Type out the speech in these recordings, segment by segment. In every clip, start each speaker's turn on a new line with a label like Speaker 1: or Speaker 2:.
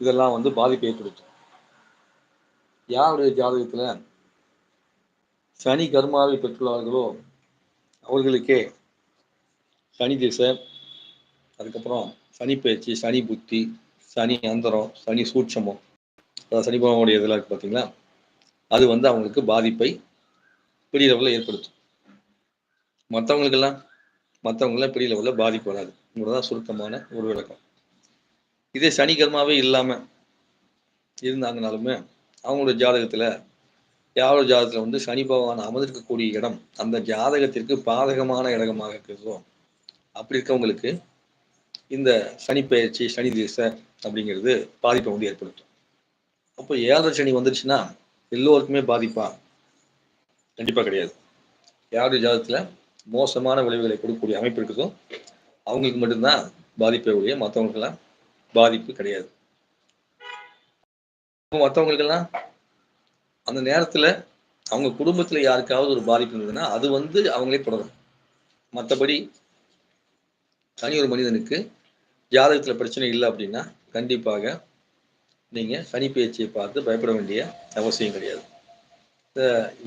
Speaker 1: இதெல்லாம் வந்து பாதிப்பை ஏற்படுத்தும். யாருடைய ஜாதகத்தில் சனி கர்மாவை பெற்றுள்ளார்களோ அவர்களுக்கே சனி திசை அதுக்கப்புறம் சனி பயிற்சி சனி புத்தி சனி அந்தரம் சனி சூட்சமம். அதாவது சனி பகவானுடைய இதெல்லாம் இருக்குது பார்த்தீங்களா அது வந்து அவங்களுக்கு பாதிப்பை பெரிய லெவலில் ஏற்படுத்தும். மற்றவங்களுக்கெல்லாம் மற்றவங்களாம் பெரிய லெவலில் பாதிப்பு வராது. இவ்வளோதான் சுருக்கமான ஒரு விளக்கம். இதே சனிக்கிழமாவே இல்லாமல் இருந்தாங்கனாலுமே அவங்களோட ஜாதகத்தில் யாரோ ஜாதகத்தில் வந்து சனி பகவான் அமர்ந்திருக்கக்கூடிய இடம் அந்த ஜாதகத்திற்கு பாதகமான இடமாக இருக்கிறதோ அப்படி இருக்கவங்களுக்கு இந்த சனி பயிற்சி சனி திசை அப்படிங்கிறது பாதிப்பை வந்து ஏற்படுத்தும். அப்போ ஏழரை சனி வந்துருச்சுன்னா எல்லோருக்குமே பாதிப்பா? கண்டிப்பாக கிடையாது. யாருடைய ஜாதகத்தில் மோசமான விளைவுகளை கொடுக்கக்கூடிய அமைப்பு இருக்குதோ அவங்களுக்கு மட்டும்தான் பாதிப்பை ஒழிய மற்றவங்களுக்கெல்லாம் பாதிப்பு கிடையாது. மற்றவங்களுக்கெல்லாம் அந்த நேரத்துல அவங்க குடும்பத்துல யாருக்காவது ஒரு பாதிப்பு இருந்ததுன்னா அது வந்து அவங்களே தொடரும். மற்றபடி தனி ஒரு மனிதனுக்கு ஜாதகத்தில் பிரச்சனை இல்லை அப்படின்னா கண்டிப்பாக நீங்க சனி பயிற்சியை பார்த்து பயப்பட வேண்டிய அவசியம் கிடையாது. இந்த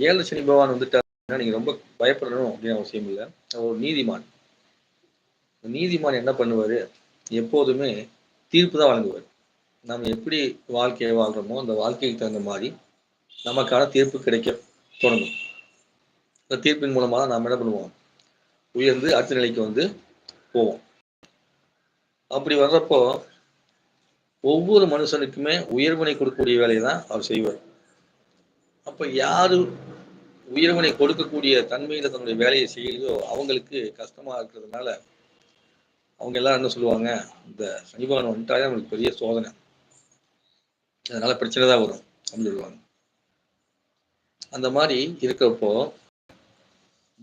Speaker 1: ஏழு சனி பகவான் வந்துட்டாருன்னா நீங்க ரொம்ப பயப்படணும் அப்படின்னு அவசியம் இல்லை. ஒரு நீதிமான். நீதிமான் என்ன பண்ணுவாரு? எப்போதுமே தீர்ப்பு தான் வழங்குவார். நம்ம எப்படி வாழ்க்கையை வாழ்கிறோமோ அந்த வாழ்க்கைக்கு தகுந்த மாதிரி நமக்கான தீர்ப்பு கிடைக்க தொடங்கும். இந்த தீர்ப்பின் மூலமாக நாம் என்ன பண்ணுவோம்? உயர்ந்து அடுத்த நிலைக்கு வந்து போவோம். அப்படி வர்றப்போ ஒவ்வொரு மனுஷனுக்குமே உயர்வினை கொடுக்கக்கூடிய வேலையை தான் அவர் செய்வார். அப்போ யார் உயர்வினை கொடுக்கக்கூடிய தன்மையில் தன்னுடைய வேலையை செய்யலையோ அவங்களுக்கு கஷ்டமாக இருக்கிறதுனால அவங்க எல்லாம் என்ன சொல்லுவாங்க இந்த சனிபகவான் வந்துட்டாலே அவங்களுக்கு பெரிய சோதனை. அதனால பிரச்சனை தான் வரும் அப்படின்னு சொல்லுவாங்க. அந்த மாதிரி இருக்கிறப்போ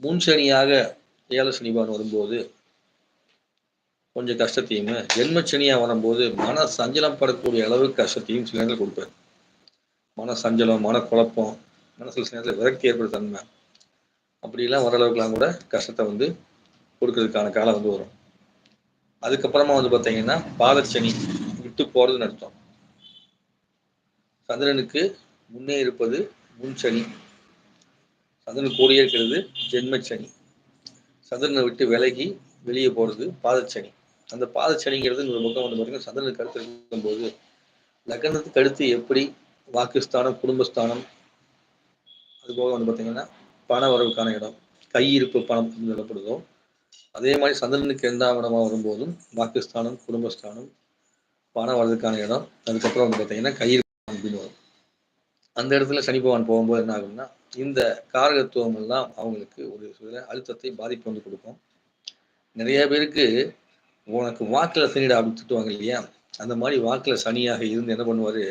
Speaker 1: முன் சனியாக ஏழ சனிபகவான் வரும்போது கொஞ்சம் கஷ்டத்தையும் ஜென்மச்சனியாக சனியா வரும்போது மன சஞ்சலம் படக்கூடிய அளவுக்கு கஷ்டத்தையும் சில நேரத்தில் கொடுப்பார். மன சஞ்சலம் மன குழப்பம் மனசில் சில நேரத்தில் விரக்தி ஏற்படுற தன்மை. அப்படிலாம் வர அளவுக்குலாம் கூட கஷ்டத்தை வந்து கொடுக்கறதுக்கான காலம் வந்து வரும். அதுக்கப்புறமா வந்து பார்த்தீங்கன்னா பாதச்சனி விட்டு போறதுன்னு அர்த்தம். சந்திரனுக்கு முன்னே இருப்பது முன் சனி. சந்திரன் கூடிய இருக்கிறது ஜென்மச்சனி சந்திரனை விட்டு விலகி வெளியே போறது பாதச்சனி அந்த பாதச்சனிங்கிறது இந்த பக்கம் வந்து பார்த்தீங்கன்னா சந்திரனுக்கு அடுத்து இருக்கும்போது லக்னத்துக்கு அடுத்து எப்படி? வாக்குஸ்தானம் குடும்பஸ்தானம். அது போக வந்து பார்த்தீங்கன்னா பண வரவுக்கான இடம் கையிருப்பு பணம் சொல்லப்படுதோ அதே மாதிரி சந்திரனுக்கு இரண்டாம் இடமா வரும்போதும் வாக்குஸ்தானம் குடும்பஸ்தானம் பணம் வர்றதுக்கான இடம். அதுக்கப்புறம் வந்து பார்த்தீங்கன்னா கயிறு அப்படின்னு வரும். அந்த இடத்துல சனி பகவான் போகும்போது என்ன ஆகும்னா இந்த காரகத்துவம் எல்லாம் அவங்களுக்கு ஒரு சில அழுத்தத்தை பாதிப்பு வந்து கொடுக்கும். நிறைய பேருக்கு உனக்கு வாக்கில் சனிடா அப்படின்னு திட்டுவாங்க இல்லையா? அந்த மாதிரி வாக்கில் சனியாக இருந்து என்ன பண்ணுவாரு?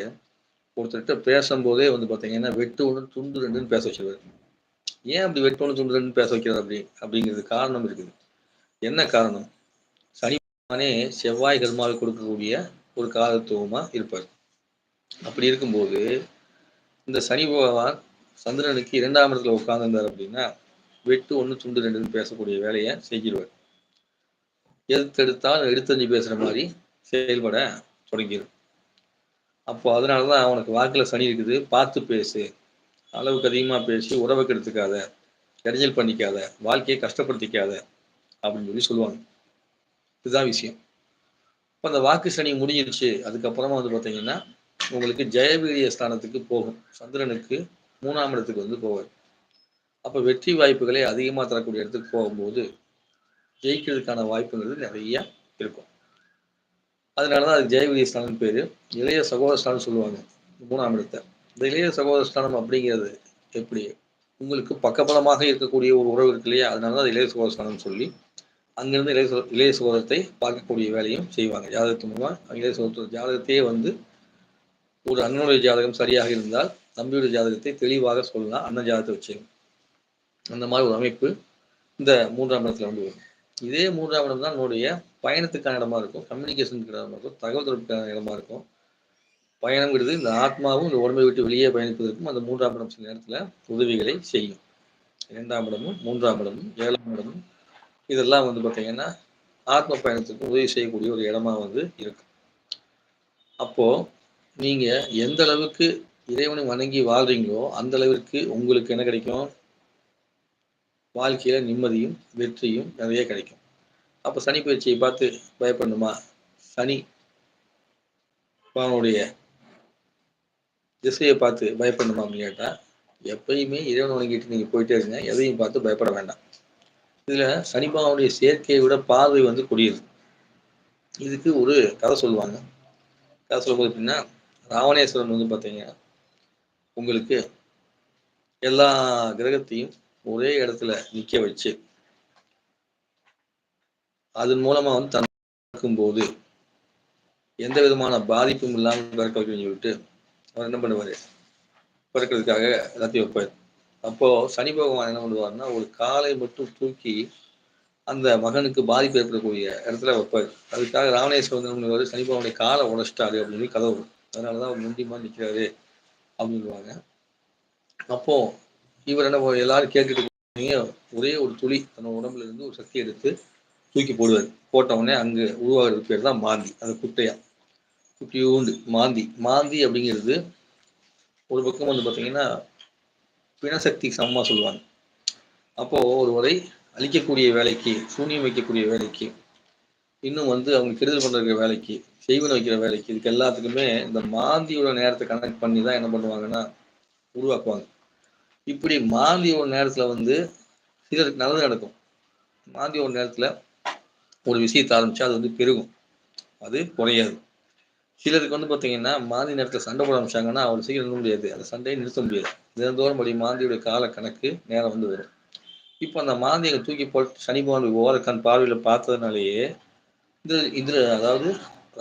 Speaker 1: ஒருத்தர்கிட்ட பேசும்போதே வந்து பார்த்தீங்கன்னா வெட்டு ஒன்று துண்டு ரெண்டுன்னு பேச வச்சிருவாரு. ஏன் அப்படி வெட்டு ஒன்று துண்டு ரெண்டுன்னு பேச வைக்கிறார் அப்படி? அப்படிங்கிறது காரணம் இருக்குது. என்ன காரணம்? சனிமானே செவ்வாய் கர்மாவை கொடுக்கக்கூடிய ஒரு காலத்துவமா இருப்பார். அப்படி இருக்கும்போது இந்த சனி பகவான் சந்திரனுக்கு இரண்டாம் இடத்துல உட்கார்ந்திருந்தார் அப்படின்னா வெட்டு ஒன்று துண்டு ரெண்டுன்னு பேசக்கூடிய வேலையை செய்கிறவர் எடுத்தெடுத்தால் எடுத்தஞ்சு பேசுற மாதிரி செயல்பட தொடங்கிடும் அப்போ அதனாலதான் அவனுக்கு வாக்குல சனி இருக்குது பார்த்து பேசு. அளவுக்கு அதிகமா பேசி உறவை கெடுத்துக்காத இடைஞ்சல் பண்ணிக்காத வாழ்க்கையை கஷ்டப்படுத்திக்காத அப்படின்னு சொல்லி சொல்லுவாங்க. இதுதான் விஷயம். இப்போ அந்த வாக்கு சனி முடிஞ்சிருச்சு. அதுக்கப்புறமா வந்து பார்த்தீங்கன்னா உங்களுக்கு ஜெயவீரிய ஸ்தானத்துக்கு போகும். சந்திரனுக்கு மூணாம் இடத்துக்கு வந்து போவார். அப்போ வெற்றி வாய்ப்புகளை அதிகமாக தரக்கூடிய இடத்துக்கு போகும்போது ஜெயிக்கிறதுக்கான வாய்ப்புங்கிறது நிறைய இருக்கும். அதனாலதான் அது ஜெயவீரிய ஸ்தானம் பேர். இளைய சகோதர ஸ்தானம் சொல்லுவாங்க மூணாம் இடத்தை. இந்த இளைய சகோதர ஸ்தானம் அப்படிங்கிறது எப்படி? உங்களுக்கு பக்கபலமாக இருக்கக்கூடிய ஒரு உறவு இருக்கு இல்லையா? அதனாலதான் அது இளைய சகோதர ஸ்தானம் சொல்லி அங்கிருந்து இளைய சோ இளைய சோதத்தை பார்க்கக்கூடிய வேலையும் செய்வாங்க. ஜாதகத்து மூலமாக இளைய சகோதர ஜாதகத்தையே வந்து ஒரு அண்ணனுடைய ஜாதகம் சரியாக இருந்தால் தம்பியுடைய ஜாதகத்தை தெளிவாக சொல்லலாம். அண்ணன் ஜாதகத்தை வச்சு அந்த மாதிரி ஒரு அமைப்பு இந்த மூன்றாம் இடத்துல வந்து வரும். இதே மூன்றாம் இடம் தான் நம்மளுடைய பயணத்துக்கான இடமா இருக்கும். கம்யூனிகேஷனுக்கான இடமா இருக்கும். தகவல் தொடர்புக்கான இடமா இருக்கும். பயணங்கிறது இந்த ஆத்மாவும் இந்த உடம்பை விட்டு வெளியே பயணிப்பதற்கும் அந்த மூன்றாம் இடம் சில நேரத்தில் உதவிகளை செய்யும். இரண்டாம் இடமும் மூன்றாம் இடமும் ஏழாம் இடமும் இதெல்லாம் வந்து பார்த்தீங்கன்னா ஆத்ம பயணத்துக்கு உதவி செய்யக்கூடிய ஒரு இடமா வந்து இருக்கு. அப்போ நீங்க எந்த அளவுக்கு இறைவனை வணங்கி வாழ்றீங்களோ அந்த அளவிற்கு உங்களுக்கு என்ன கிடைக்கும்? வாழ்க்கையில நிம்மதியும் வெற்றியும் நிறைய கிடைக்கும். அப்போ சனி பயிற்சியை பார்த்து பயப்படணுமா? சனி அவனுடைய திசையை பார்த்து பயப்படணுமா அப்படின்னு கேட்டா எப்பயுமே இறைவன் வணங்கிட்டு நீங்க போயிட்டே இருங்க. எதையும் பார்த்து பயப்பட வேண்டாம். இதுல சனிபாவனுடைய சேர்க்கையை விட பார்வை வந்து குடியிருது இதுக்கு ஒரு கதை சொல்லுவாங்க. கதை சொல்லும்போது எப்படின்னா ராவணேஸ்வரன் வந்து பார்த்தீங்கன்னா உங்களுக்கு எல்லா கிரகத்தையும் ஒரே இடத்துல நிக்க வச்சு அதன் மூலமா வந்து தன் போது எந்த விதமான பாதிப்பும் இல்லாமல் பிறக்க வைக்கணும்னு சொல்லிட்டு அவர் என்ன பண்ணுவாரு? பிறக்கிறதுக்காக எல்லாத்தையும் வைப்பார். அப்போ சனி பகவான் என்ன பண்ணுவாருன்னா ஒரு காலை மட்டும் தூக்கி அந்த மகனுக்கு பாதிப்பு ஏற்படக்கூடிய இடத்துல வைப்பார். அதுக்காக ராவணேஸ்வரன் என்ன சனி பகவானுடைய காலை உடச்சிட்டாரு அப்படின்னு சொல்லி கதவு அதனாலதான் அவர் முண்டிமா நிற்கிறாரு அப்படின்வாங்க அப்போ இவர் என்ன எல்லாரும் கேட்டுட்டு ஒரே ஒரு துளி தன் உடம்புல இருந்து ஒரு சக்தி எடுத்து தூக்கி போடுவார். போட்ட உடனே அங்கு உருவாகிற பேர் தான் மாந்தி. அந்த குட்டையா. குட்டியூண்டு மாந்தி. மாந்தி அப்படிங்கிறது ஒரு பக்கம் வந்து பார்த்தீங்கன்னா பிணசக்தி சமமாக சொல்லுவாங்க. அப்போது ஒருவரை அழிக்கக்கூடிய வேலைக்கு சூனியம் வைக்கக்கூடிய வேலைக்கு இன்னும் வந்து அவங்க கெடுதல் பண்ணுற வேலைக்கு செய்வன வைக்கிற வேலைக்கு இதுக்கு எல்லாத்துக்குமே இந்த மாந்தியோட நேரத்தை கனெக்ட் பண்ணி தான் என்ன பண்ணுவாங்கன்னா உருவாக்குவாங்க. இப்படி மாந்தியோட நேரத்தில் வந்து சிலருக்கு நல்லது நடக்கும். மாந்தியோட நேரத்தில் ஒரு விஷயத்தை ஆரம்பித்தா அது வந்து பெருகும். அது குறையாது. சிலருக்கு வந்து பார்த்தீங்கன்னா மாந்தி நேரத்தில் சண்டை போட ஆரம்பிச்சாங்கன்னா அவர் சீக்கிரம் நிறுத்த முடியாது. அந்த சண்டையை நிறுத்த முடியாது. தினந்தோறும் படி மாந்தியுடைய கால கணக்கு நேரம் வந்து வரும். இப்போ அந்த மாந்தியை தூக்கி போட்டு சனி பகவான் ஓரக்கண் பார்வையில் பார்த்ததுனாலேயே இந்த இந்திர அதாவது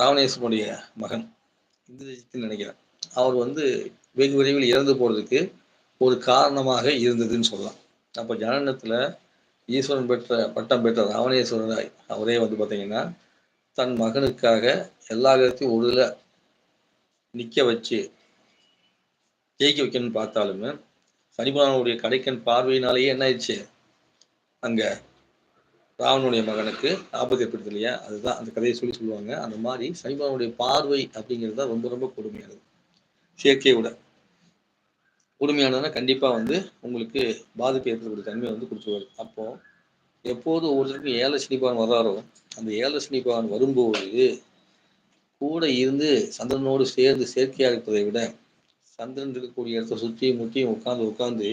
Speaker 1: ராவணேசனுடைய மகன் இந்திரஜித்து நினைக்கிறேன். அவர் வந்து வெகு விரைவில் இறந்து போகிறதுக்கு ஒரு காரணமாக இருந்ததுன்னு சொல்லலாம். அப்போ ஜனனத்தில் ஈஸ்வரன் பெற்ற பட்டம் பெற்ற ராவணேஸ்வரராய் அவரே வந்து பார்த்தீங்கன்னா தன் மகனுக்காக எல்லா விதத்தையும் ஒரு இதில் நிற்க வச்சு ஜெயிக்க வைக்கணும்னு பார்த்தாலுமே சனிபகவானுடைய கடைக்கன் பார்வையினாலேயே என்ன ஆயிடுச்சு? அங்கே ராவனுடைய மகனுக்கு ஆபத்து ஏற்படுது இல்லையா? அதுதான் அந்த கதையை சொல்லி சொல்லுவாங்க. அந்த மாதிரி சனிபகவானுடைய பார்வை அப்படிங்கிறது தான் ரொம்ப ரொம்ப கொடுமையானது. செயற்கையோட விட கொடுமையானதுன்னா கண்டிப்பாக வந்து உங்களுக்கு பாதிப்பு ஏற்படக்கூடிய தன்மை வந்து கொடுத்துருவாரு. அப்போது எப்போது ஒவ்வொருத்தருக்கும் ஏழை சனிபகவான் வராரோ அந்த ஏழை சனிபகவான் வரும்போது கூட இருந்து சந்திரனோடு சேர்ந்து செயற்கையாக இருப்பதை விட சந்திரன் இருக்கக்கூடிய இடத்த சுற்றியும் முற்றியும் உட்கார்ந்து உட்கார்ந்து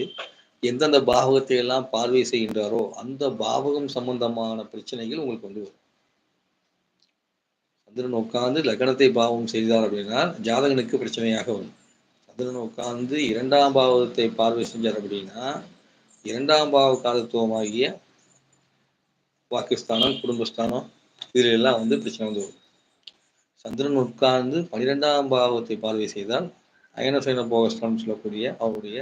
Speaker 1: எந்தெந்த பாவகத்தை எல்லாம் பார்வை செய்கின்றாரோ அந்த பாவகம் சம்பந்தமான பிரச்சனைகள் உங்களுக்கு வந்து வரும். சந்திரன் உட்கார்ந்து லக்னத்தை பாவம் செய்தார் அப்படின்னா ஜாதகனுக்கு பிரச்சனையாக வரும். சந்திரன் உட்கார்ந்து இரண்டாம் பாவகத்தை பார்வை செஞ்சார் அப்படின்னா இரண்டாம் பாவ காலத்துவமாகிய வாக்குஸ்தானம் குடும்பஸ்தானம் இதுல எல்லாம் வந்து பிரச்சனை வந்து வரும். சந்திரன் உட்கார்ந்து பனிரெண்டாம் பாவத்தை பார்வை செய்தால் அயனசைன போகஸ்தானம் சொல்லக்கூடிய அவருடைய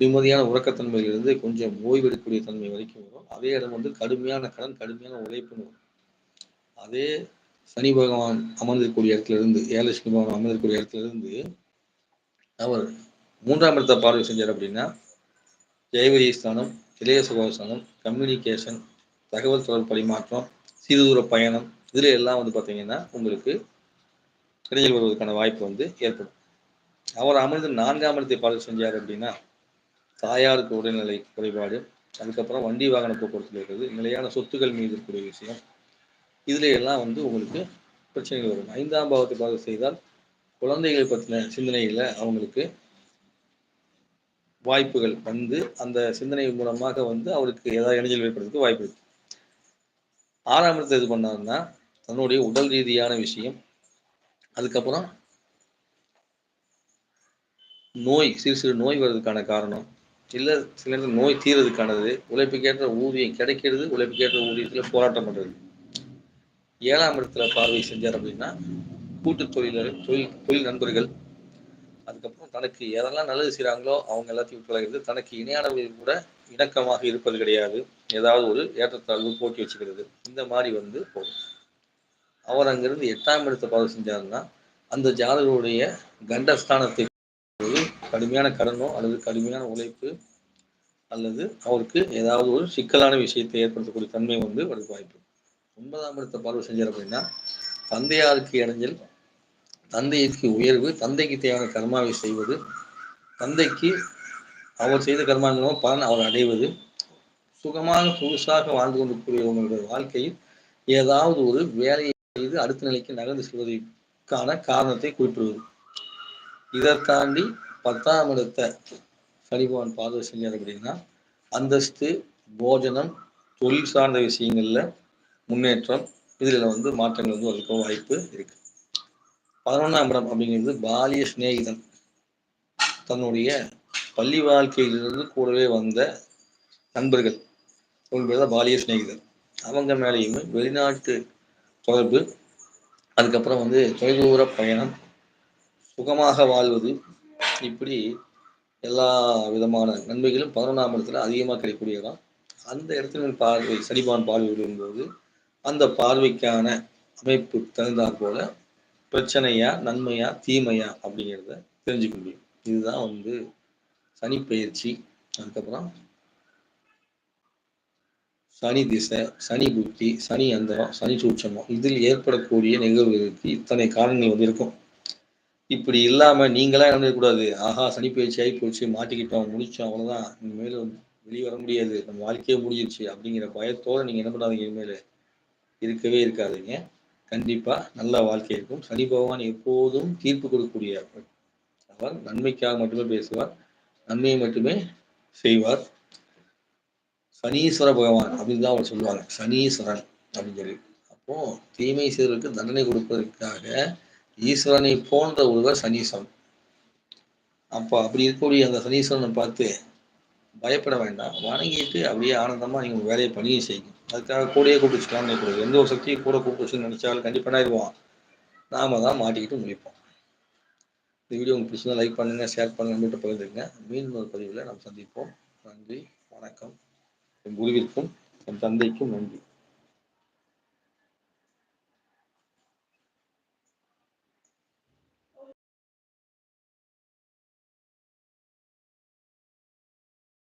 Speaker 1: நிம்மதியான உறக்கத்தன்மையிலிருந்து கொஞ்சம் ஓய்வெடுக்கக்கூடிய தன்மை வரைக்கும் வரும். அதே இடம் வந்து கடுமையான கடன் கடுமையான உழைப்புன்னு வரும். அதே சனி பகவான் அமர்ந்திருக்கக்கூடிய இடத்துல இருந்து ஏழை பகவான் அமர்ந்திருக்கக்கூடிய இடத்துல இருந்து அவர் மூன்றாம் இடத்தை பார்வை செஞ்சார் அப்படின்னா ஜெயவரி ஸ்தானம் இளைய சுகஸ்தானம் கம்யூனிகேஷன் தகவல் தொடர்பு பரிமாற்றம் சிறுதூர பயணம் இதுல எல்லாம் வந்து பார்த்தீங்கன்னா உங்களுக்கு இடைஞ்சல் வருவதற்கான வாய்ப்பு வந்து ஏற்படும். அவர் அமர்ந்து நான்காம் இடத்தை பார்வை செஞ்சார் அப்படின்னா தாயாருக்கு உடல்நிலை குறைபாடு அதுக்கப்புறம் வண்டி வாகன போக்குவரத்தில் இருக்கிறது நிலையான சொத்துக்கள் மீது இருக்கக்கூடிய விஷயம் இதுல எல்லாம் வந்து உங்களுக்கு பிரச்சனைகள் வரும். ஐந்தாம் பாவத்தை பார்வை செய்தால் குழந்தைகளை பற்றின சிந்தனையில அவங்களுக்கு வாய்ப்புகள் வந்து அந்த சிந்தனை மூலமாக வந்து அவருக்கு ஏதாவது இடைஞ்சல் ஏற்படுறதுக்கு வாய்ப்பு இருக்கு. ஆறாம் இடத்தை இது பண்ணாருன்னா தன்னுடைய உடல் ரீதியான விஷயம். அதுக்கப்புறம் நோய் சிறு சிறு நோய் வர்றதுக்கான காரணம். இல்லை சில நேரத்தில் நோய் தீர்றதுக்கானது. உழைப்புக்கேற்ற ஊதியம் கிடைக்கிறது உழைப்புக்கேற்ற ஊதியத்தில் போராட்டம் பண்ணுறது ஏழாம் இடத்துல பார்வை செஞ்சார் அப்படின்னா கூட்டு தொழிலர் தொழில் தொழில் நண்பர்கள் அதுக்கப்புறம் தனக்கு எதெல்லாம் நல்லது செய்கிறாங்களோ அவங்க எல்லாத்தையும் விட்டு தனக்கு இணையானவர்கள் கூட இணக்கமாக இருப்பது கிடையாது. ஏதாவது ஒரு ஏற்றத்தாழ்வு போட்டி வச்சுக்கிறது. இந்த மாதிரி வந்து போகும். அவர் அங்கிருந்து எட்டாம் இடத்தை பார்வை செஞ்சாருன்னா அந்த ஜாதகருடைய கண்டஸ்தானத்தை கடுமையான கடனோ அல்லது கடுமையான உழைப்பு அல்லது அவருக்கு ஏதாவது ஒரு சிக்கலான விஷயத்தை ஏற்படுத்தக்கூடிய தன்மை வந்து அவருக்கு வாய்ப்பு ஒன்பதாம் இடத்தை பார்வை செஞ்சார் அப்படின்னா தந்தையாருக்கு இடைஞ்சல் தந்தைக்கு உயர்வு தந்தைக்கு தேவையான கர்மாவை செய்வது தந்தைக்கு அவர் செய்த கர்மாங்களும் பலன் அவர் அடைவது. சுகமாக புதுசாக வாழ்ந்து கொண்டிருக்கூடிய உங்களுடைய வாழ்க்கையில் ஏதாவது ஒரு வேலையை செய்து அடுத்த நிலைக்கு நகர்ந்து செல்வதற்கான காரணத்தை குறிப்பிடுவது. இதை தாண்டி பத்தாம் இடத்தை சனிபவன் பார்வை செஞ்சார் அப்படின்னா அந்தஸ்து போஜனம் தொழில் சார்ந்த விஷயங்கள்ல முன்னேற்றம் இதில் வந்து மாற்றங்கள் வந்து வரதுக்கும் வாய்ப்பு இருக்கு. பதினொன்றாம் இடம் அப்படிங்கிறது பாலிய சிநேகிதன் தன்னுடைய பள்ளி வாழ்க்கையிலிருந்து கூடவே வந்த நண்பர்கள். தான் பாலிய சிநேகிதர். அவங்க மேலேயுமே வெளிநாட்டு தொடர்பு அதுக்கப்புறம் வந்து தொலைதூர பயணம் சுகமாக வாழ்வது இப்படி எல்லா விதமான நன்மைகளும் பதினொன்றாம் இடத்துல அதிகமாக இடம் அந்த இடத்துல பார்வை சனிபான் பார்வை விடும்போது அந்த பார்வைக்கான அமைப்பு தகுந்தாற் போல பிரச்சனையா நன்மையா தீமையா அப்படிங்கிறத தெரிஞ்சுக்க முடியும். இதுதான் வந்து சனி பயிற்சி அதுக்கப்புறம் சனி திசை சனி புத்தி சனி அந்தரம் சனி சூட்சமம். இதில் ஏற்படக்கூடிய நிகழ்வுகளுக்கு இத்தனை காரணங்கள் வந்து இருக்கும். இப்படி இல்லாம நீங்களா கூடாது. ஆஹா சனி பயிற்சி ஆகி போச்சு மாட்டிக்கிட்டோம் முடிச்சோம் அவ்வளவுதான். இனிமேல் வெளியே வர முடியாது. நம்ம வாழ்க்கையே முடிஞ்சிருச்சு அப்படிங்கிற பயத்தோட நீங்க என்ன பண்ணாதீங்க இனிமேல். இருக்கவே இருக்காதீங்க. கண்டிப்பா நல்ல வாழ்க்கை இருக்கும். சனி பகவான் எப்போதும் தீர்ப்பு கொடுக்கக்கூடிய அவர் நன்மைக்காக மட்டுமே பேசுவார். நன்மையை மட்டுமே செய்வார். சனீஸ்வர பகவான் அப்படின்னு தான் அவர் சொல்லுவாங்க. சனீஸ்வரன் அப்படின்னு சொல்லி. அப்போ தீமை செய்வதற்கு தண்டனை கொடுப்பதற்காக ஈஸ்வரனை போன்ற ஒருவர் சனீஸ்வரன். அப்போ அப்படி இருக்கக்கூடிய அந்த சனீஸ்வரனை பார்த்து பயப்பட வேண்டாம். வணங்கிட்டு அப்படியே ஆனந்தமா நீங்க வேலையை பண்ணியும் செய்யுங்க. அதுக்காக கூடயே கூப்பிட்டு நினைக்கூடாது எந்த ஒரு சக்தியும் கூட கூப்பிட்டு நினைச்சாலும் கண்டிப்பாக ஆயிடுவோம் நாம தான் மாட்டிக்கிட்டு முடிப்போம் இந்த வீடியோ உங்களுக்கு பிடிச்சதா லைக் பண்ணுங்க ஷேர் பண்ணுங்க மீண்டும் பகிர்ந்துருங்க மீண்டும் ஒரு பதிவில் நாம் சந்திப்போம். நன்றி வணக்கம். என் குருவிற்கும் என் தந்தைக்கும் நன்றி.